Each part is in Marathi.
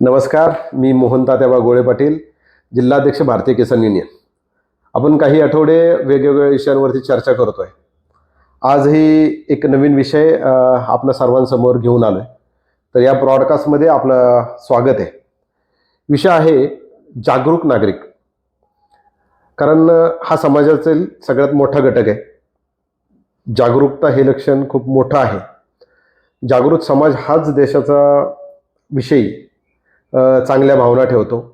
नमस्कार मी मोहन तात्याबा गोळे पाटील जिल्हाध्यक्ष भारतीय किसान युनियन. आपण काही आठवडे वेगवेगळ्या विषयांवरती चर्चा करतो आहे आजही एक नवीन विषय आपल्या सर्वांसमोर घेऊन आलो आहे तर या ब्रॉडकास्टमध्ये आपलं स्वागत आहे. विषय आहे जागरूक नागरिक. कारण हा समाजातील सगळ्यात मोठा घटक आहे. जागरूकता हे लक्षण खूप मोठं आहे. जागृत समाज हाच देशाचा विषयी चांगल्या भावना ठेवतो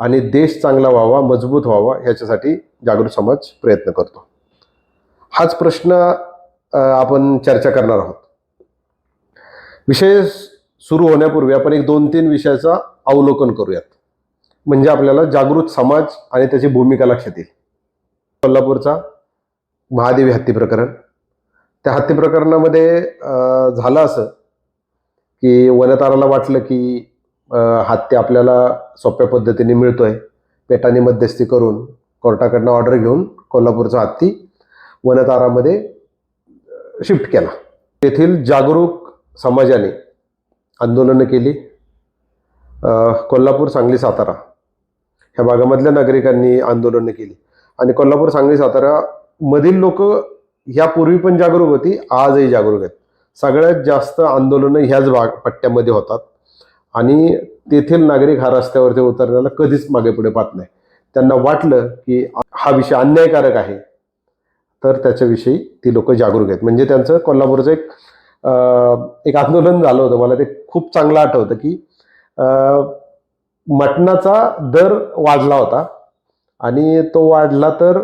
आणि देश चांगला व्हावा मजबूत व्हावा ह्याच्यासाठी जागृत समाज प्रयत्न करतो. हाच प्रश्न आपण चर्चा करणार आहोत. विषय सुरू होण्यापूर्वी आपण एक दोन तीन विषयाचा अवलोकन करूयात. म्हणजे आपल्याला जागृत समाज आणि त्याची भूमिका लक्षात येईल. कोल्हापूरचा महादेवी हत्ती प्रकरण. त्या हत्ती प्रकरणामध्ये झालं असं की वनताराला वाटलं की हत्या हत्ती आपल्याला सोप्या पद्धतीने मिळतोय. पेटाने मध्यस्थी करून कोर्टाकडनं ऑर्डर घेऊन कोल्हापूरचा हत्ती वनतारामध्ये शिफ्ट केला. तेथील जागरूक समाजाने आंदोलनं केली. कोल्हापूर सांगली सातारा ह्या भागामधल्या नागरिकांनी आंदोलनं केली. आणि कोल्हापूर सांगली सातारा मधील लोक ह्यापूर्वी पण जागरूक होती आजही जागरूक आहेत. सगळ्यात जास्त आंदोलनं ह्याच भाग पट्ट्यामध्ये होतात. आणि तेथील नागरिक हा रस्त्यावरती उतरण्याला कधीच मागे पुढे पाहत नाही. त्यांना वाटलं की हा विषय अन्यायकारक आहे तर त्याच्याविषयी ती लोक जागरूक आहेत. म्हणजे त्यांचं कोल्हापूरचं एक एक आंदोलन झालं होतं. मला ते खूप चांगलं आठवतं की मटणाचा दर वाढला होता आणि तो वाढला तर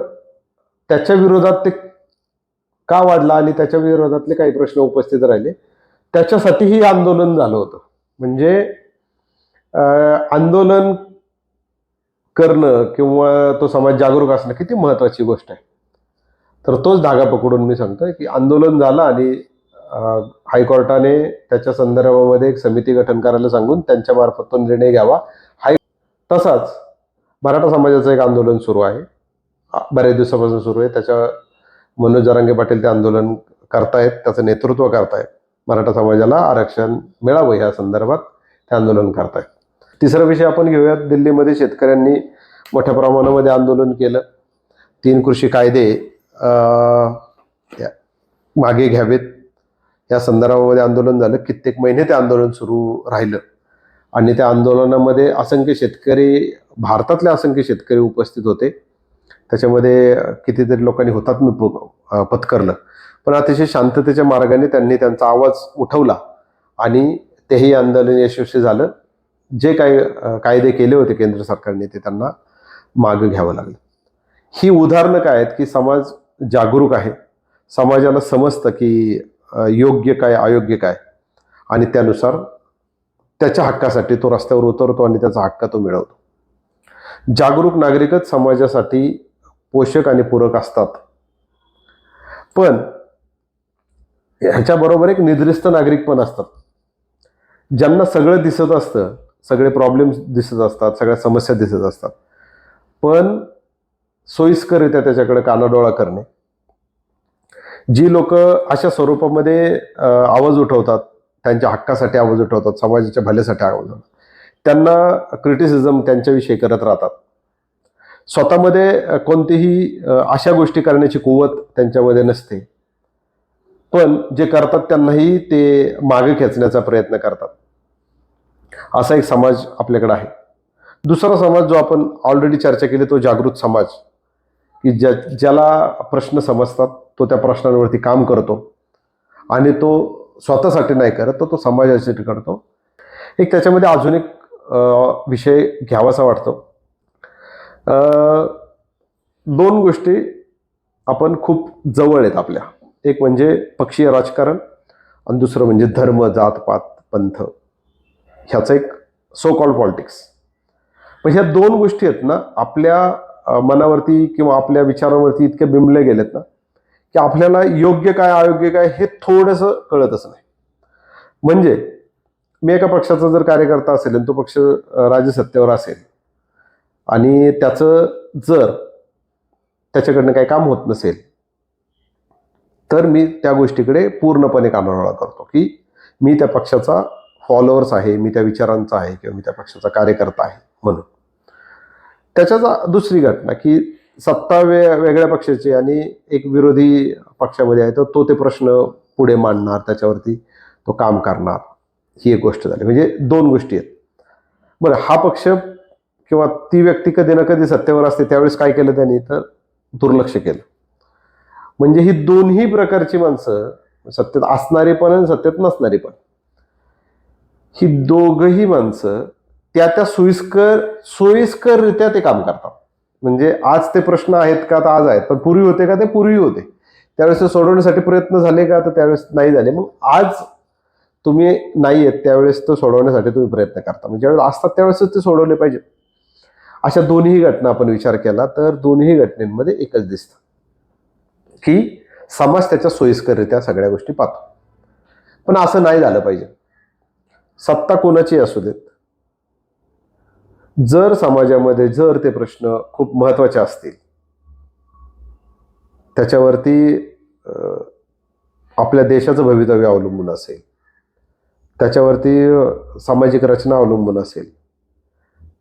त्याच्या विरोधात ते का वाढला आणि त्याच्या विरोधातले काही प्रश्न उपस्थित राहिले. त्याच्यासाठी हे आंदोलन झालं होतं. म्हणजे आंदोलन करणं किंवा तो समाज जागरूक असणं किती महत्वाची गोष्ट आहे. तर तोच धागा पकडून मी सांगतोय की आंदोलन झालं आणि हायकोर्टाने त्याच्या संदर्भामध्ये एक समिती गठन करायला सांगून त्यांच्या मार्फत तो निर्णय घ्यावा. हाय तसाच मराठा समाजाचं एक आंदोलन सुरू आहे. बऱ्याच दिवसापासून सुरू आहे. त्याच्या मनोज जरांगे पाटील ते आंदोलन करतायत त्याचं नेतृत्व करतायत. मराठा समाजाला आरक्षण मिळावं या संदर्भात ते आंदोलन करतायत. तिसरा विषय आपण घेऊयात. दिल्लीमध्ये शेतकऱ्यांनी मोठ्या प्रमाणामध्ये आंदोलन केलं. तीन कृषी कायदे मागे घ्यावेत. या संदर्भामध्ये आंदोलन झालं. कित्येक महिने ते आंदोलन सुरू राहिलं. आणि त्या आंदोलनामध्ये असंख्य शेतकरी भारतातले असंख्य शेतकरी उपस्थित होते. त्याच्यामध्ये कितीतरी लोकांनी हुतात्मा प- पत्करलं. पण अतिशय शांततेच्या मार्गाने त्यांनी त्यांचा आवाज उठवला आणि तेही आंदोलन यशस्वी झालं. जे काही कायदे केले होते केंद्र सरकारने ते त्यांना मागं घ्यावं लागलं. ही उदाहरणं काय आहेत की समाज जागरूक आहे? समाजाला समजतं की योग्य काय अयोग्य काय? आणि त्यानुसार त्याच्या हक्कासाठी तो रस्त्यावर उतरतो आणि त्याचा हक्क तो मिळवतो. जागरूक नागरिकच समाजासाठी पोषक आणि पूरक असतात. पण ह्याच्याबरोबर एक निद्रिस्त नागरिक पण असतात. ज्यांना सगळं दिसत असतं सगळे प्रॉब्लेम्स दिसत असतात सगळ्या समस्या दिसत असतात. पण सोयीस्कररित्या त्याच्याकडे कानाडोळा करणे. जी लोक अशा स्वरूपामध्ये आवाज उठवतात त्यांच्या हक्कासाठी आवाज उठवतात समाजाच्या भल्यासाठी आवाज उठवतात. त्यांना क्रिटिसिझम त्यांच्याविषयी करत राहतात. स्वतःमध्ये कोणतीही अशा गोष्टी करण्याची कुवत त्यांच्यामध्ये नसते. पण जे करतात त्यांनाही ते मागे खेचण्याचा प्रयत्न करतात. असा एक समाज आपल्याकडे आहे. दुसरा समाज जो आपण ऑलरेडी चर्चा केली तो जागृत समाज. की ज्या ज्याला प्रश्न समजतात तो त्या प्रश्नांवरती काम करतो. आणि तो स्वतःसाठी नाही करत तर तो समाजासाठी करतो. एक त्याच्यामध्ये अजून एक विषय घ्यावासा वाटतो. दोन गोष्टी आपण खूप जवळ आहेत आपल्या. एक म्हणजे पक्षीय राजकारण आणि दुसरं म्हणजे धर्म जातपात पंथ. ह्याचं एक सो कॉल्ड पॉलिटिक्स पण ह्या दोन गोष्टी आहेत ना आपल्या मनावरती किंवा आपल्या विचारांवरती इतके बिंबले गेलेत ना की आपल्याला योग्य काय अयोग्य काय हे थोडंसं कळतच नाही. म्हणजे मी एका पक्षाचा जर कार्यकर्ता असेल आणि तो पक्ष राजसत्तेवर असेल आणि त्याचं जर त्याच्याकडनं काही काम होत नसेल तर मी त्या गोष्टीकडे पूर्णपणे कानाडोळा करतो की मी त्या पक्षाचा फॉलोअर्स आहे मी त्या विचारांचा आहे किंवा मी त्या पक्षाचा कार्यकर्ता आहे म्हणून. त्याच्याच दुसरी घटना की सत्ता वे वेगळ्या पक्षाची आणि एक विरोधी पक्षामध्ये आहे तर तो ते प्रश्न पुढे मांडणार त्याच्यावरती तो काम करणार. ही एक गोष्ट झाली. म्हणजे दोन गोष्टी आहेत. बरं हा पक्ष किंवा ती व्यक्ती कधी ना कधी सत्तेवर असते त्यावेळेस काय केलं त्यांनी? तर दुर्लक्ष केलं. म्हणजे ही दोन्ही प्रकारची माणसं सत्तेत असणारी पण आणि सत्तेत नसणारी पण. ही दोघही माणसं त्या त्या सोयीस्कर सोयीस्कररित्या ते काम करतात. म्हणजे आज ते प्रश्न आहेत का तर आज आहेत. पण पूर्वी होते का ते पूर्वी होते. त्यावेळेस ते सोडवण्यासाठी प्रयत्न झाले का तर त्यावेळेस नाही झाले. मग आज तुम्ही नाही आहेत त्यावेळेस तो सोडवण्यासाठी तुम्ही प्रयत्न करता. म्हणजे ज्यावेळेस असतात त्यावेळेसच ते सोडवले पाहिजे अशा दोन्ही घटना आपण विचार केला तर दोन्ही घटनेमध्ये एकच दिसतं. की समाज त्याच्या सोयीस्कररित्या सगळ्या गोष्टी पाहतो. पण असं नाही झालं पाहिजे. सत्ता कोणाची असू देत? जर समाजामध्ये जर ते प्रश्न खूप महत्त्वाचे असतील त्याच्यावरती आपल्या देशाचं भवितव्य अवलंबून असेल त्याच्यावरती सामाजिक रचना अवलंबून असेल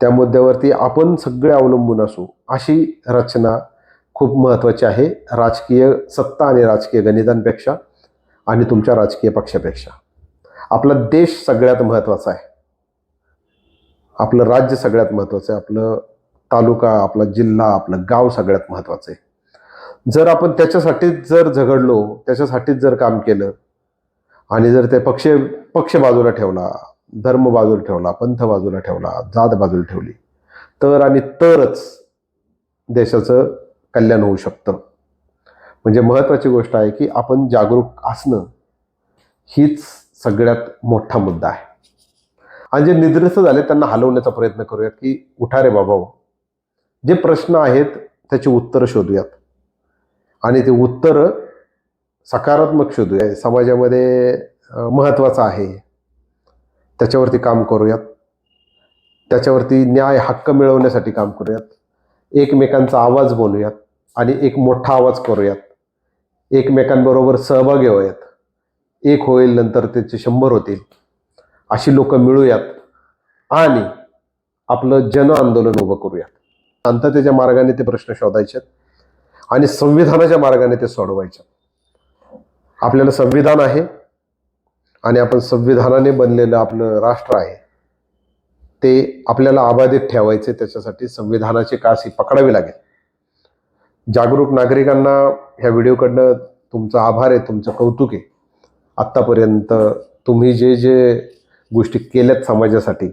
त्या मुद्द्यावरती आपण सगळे अवलंबून असू अशी रचना खूप महत्त्वाची आहे राजकीय सत्ता आणि राजकीय गणितांपेक्षा आणि तुमच्या राजकीय पक्षापेक्षा. आपला देश सगळ्यात महत्त्वाचा आहे. आपलं राज्य सगळ्यात महत्त्वाचं आहे. आपलं तालुका आपला जिल्हा आपलं गाव सगळ्यात महत्त्वाचं आहे. जर आपण त्याच्यासाठीच जर झगडलो त्याच्यासाठीच जर काम केलं आणि जर ते पक्ष पक्ष बाजूला ठेवला धर्म बाजूला ठेवला पंथ बाजूला ठेवला जात बाजूला ठेवली तर आणि तरच देशाचं कल्याण होऊ शकतं. म्हणजे महत्त्वाची गोष्ट आहे की आपण जागरूक असणं हीच सगळ्यात मोठा मुद्दा आहे. आणि जे निद्रस्त झाले त्यांना हलवण्याचा प्रयत्न करूयात की उठा रे बाबा हो. जे प्रश्न आहेत त्याची उत्तरं शोधूयात. आणि ते उत्तरं सकारात्मक शोधूया. समाजामध्ये महत्त्वाचं आहे. त्याच्यावरती काम करूयात. त्याच्यावरती न्याय हक्क मिळवण्यासाठी काम करूयात. एकमेकांचा आवाज बोलूयात आणि एक मोठा आवाज करूयात. एकमेकांबरोबर सहभागी होऊयात. एक होईल नंतर त्याचे शंभर होतील. अशी लोक मिळूयात आणि आपलं जन आंदोलन उभं करूयात. शांततेच्या मार्गाने ते प्रश्न शोधायचे आणि संविधानाच्या मार्गाने ते सोडवायचे आपल्याला संविधान आहे आणि आपण संविधानाने बनलेलं आपलं राष्ट्र आहे. ते आपल्याला अबाधित ठेवायचे त्याच्यासाठी संविधानाची कास ही पकडावी लागेल. जागरूक नागरिकांना ह्या व्हिडिओकडनं तुमचा आभार आहे तुमचं कौतुक आहे. आत्तापर्यंत तुम्ही जे जे गोष्टी केल्यात समाजासाठी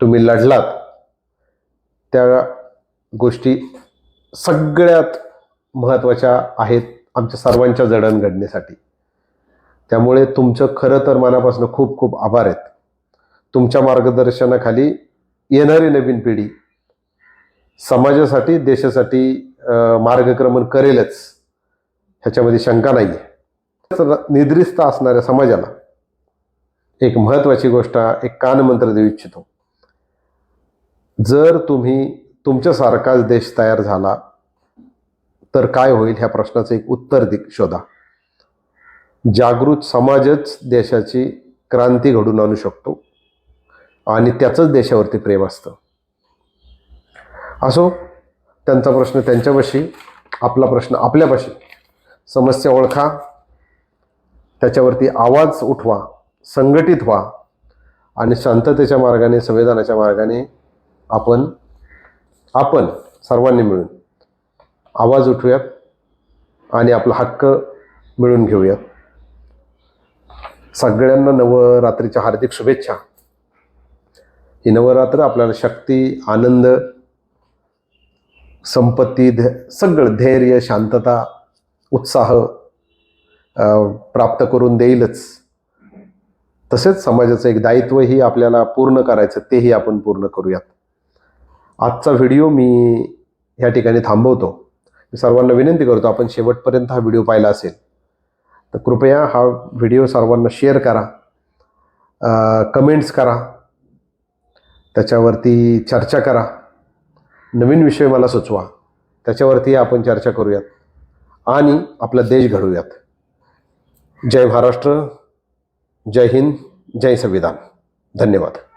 तुम्ही लढलात त्या गोष्टी सगळ्यात महत्त्वाच्या आहेत आमच्या सर्वांच्या जडणघडणीसाठी त्यामुळे तुमचं खरं तर मनापासून खूप खूप आभार आहेत. तुमच्या मार्गदर्शनाखाली येणारी नवीन पिढी समाजासाठी देशासाठी मार्गक्रमण करेलच. ह्याच्यामध्ये शंका नाही आहे निद्रिस्त असणाऱ्या समाजाला एक महत्त्वाची गोष्ट एक कानमंत्र देऊ इच्छितो. जर तुम्ही तुमच्यासारखाच देश तयार झाला तर काय होईल ह्या प्रश्नाचं एक उत्तर दि शोधा. जागृत समाजच देशाची क्रांती घडून आणू शकतो आणि त्याचंच देशावरती प्रेम असतं. असो त्यांचा प्रश्न त्यांच्यापाशी आपला प्रश्न आपल्यापाशी. समस्या ओळखा. त्याच्यावरती आवाज उठवा संघटित व्हा आणि शांततेच्या मार्गाने संविधानाच्या मार्गाने आपण आपण सर्वांनी मिळून आवाज उठूयात आणि आपला हक्क मिळून घेऊयात. सगळ्यांना नवरात्रीच्या हार्दिक शुभेच्छा. ही नवरात्र आपल्याला शक्ती आनंद संपत्ती ध सगळं धैर्य शांतता उत्साह प्राप्त करून देईलच. तसेच समाजाचं एक दायित्वही आपल्याला पूर्ण करायचं तेही आपण पूर्ण करूयात. आजचा व्हिडिओ मी या ठिकाणी थांबवतो. मी सर्वांना विनंती करतो आपण शेवटपर्यंत हा व्हिडिओ पाहिला असेल तर कृपया हा व्हिडिओ सर्वांना शेअर करा कमेंट्स करा त्याच्यावरती चर्चा करा नवीन विषय मला सुचवा त्याच्यावरती आपण चर्चा करूयात आणि आपला देश घडवूयात. जय महाराष्ट्र जय हिंद जय संविधान. धन्यवाद.